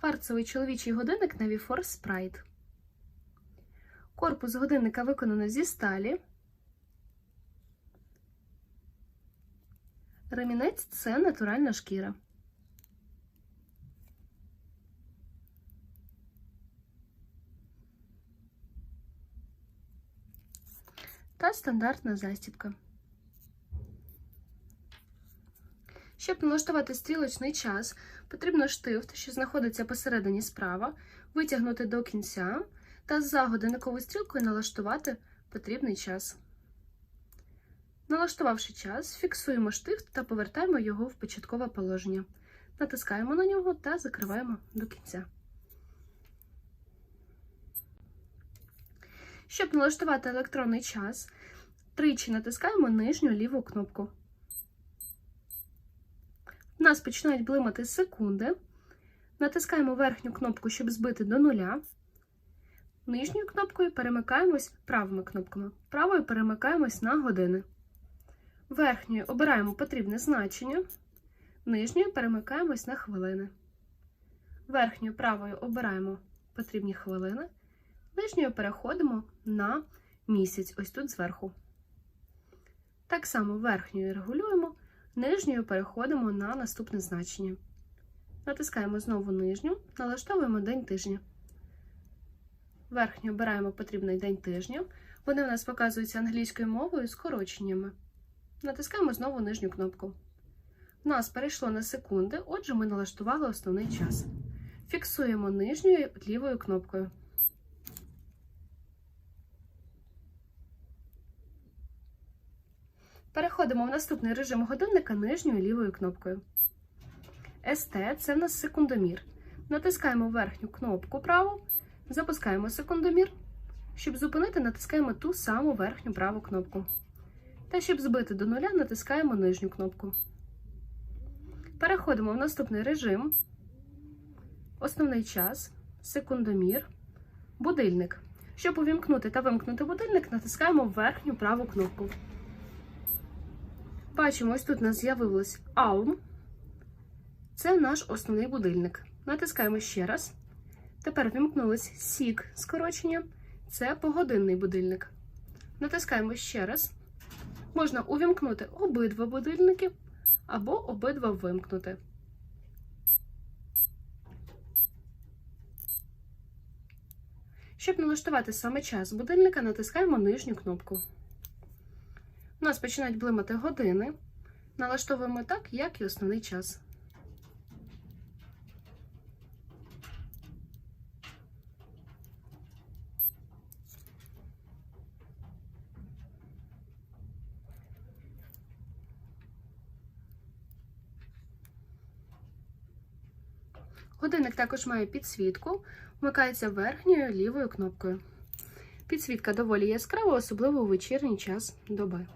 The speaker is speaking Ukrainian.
Кварцевий чоловічий годинник Naviforce Sprite. Корпус годинника виконано зі сталі. Ремінець це натуральна шкіра. Та стандартна застібка. Щоб налаштувати стрілочний час, потрібно штифт, що знаходиться посередині справа, витягнути до кінця та за годинниковою стрілкою налаштувати потрібний час. Налаштувавши час, фіксуємо штифт та повертаємо його в початкове положення. Натискаємо на нього та закриваємо до кінця. Щоб налаштувати електронний час, тричі натискаємо нижню ліву кнопку. У нас починають блимати секунди. Натискаємо верхню кнопку, щоб збити до нуля. Нижньою кнопкою перемикаємось правими кнопками. Правою перемикаємось на години. Верхньою обираємо потрібне значення. Нижньою перемикаємось на хвилини. Верхньою правою обираємо потрібні хвилини. Нижньою переходимо на місяць, ось тут зверху. Так само верхньою регулюємо, нижньою переходимо на наступне значення. Натискаємо знову нижню, налаштовуємо день тижня. Верхню обираємо потрібний день тижня. Вони в нас показуються англійською мовою скороченнями. Натискаємо знову нижню кнопку. У нас перейшло на секунди, отже, ми налаштували основний час. Фіксуємо нижньою лівою кнопкою. Переходимо в наступний режим годинника нижньою лівою кнопкою. СТ це в нас секундомір. Натискаємо верхню кнопку праву, запускаємо секундомір. Щоб зупинити, натискаємо ту саму верхню праву кнопку. Та щоб збити до нуля, натискаємо нижню кнопку. Переходимо в наступний режим, основний час, секундомір, будильник. Щоб увімкнути та вимкнути будильник, натискаємо верхню праву кнопку. Бачимо, ось тут у нас з'явилось AUM. Це наш основний будильник. Натискаємо ще раз. Тепер вімкнулось SIG скорочення. Це погодинний будильник. Натискаємо ще раз. Можна увімкнути обидва будильники або обидва вимкнути. Щоб налаштувати саме час будильника, натискаємо нижню кнопку. У нас починають блимати години. Налаштовуємо так, як і основний час. Годинник також має підсвітку, вмикається верхньою лівою кнопкою. Підсвітка доволі яскрава, особливо у вечірній час доби.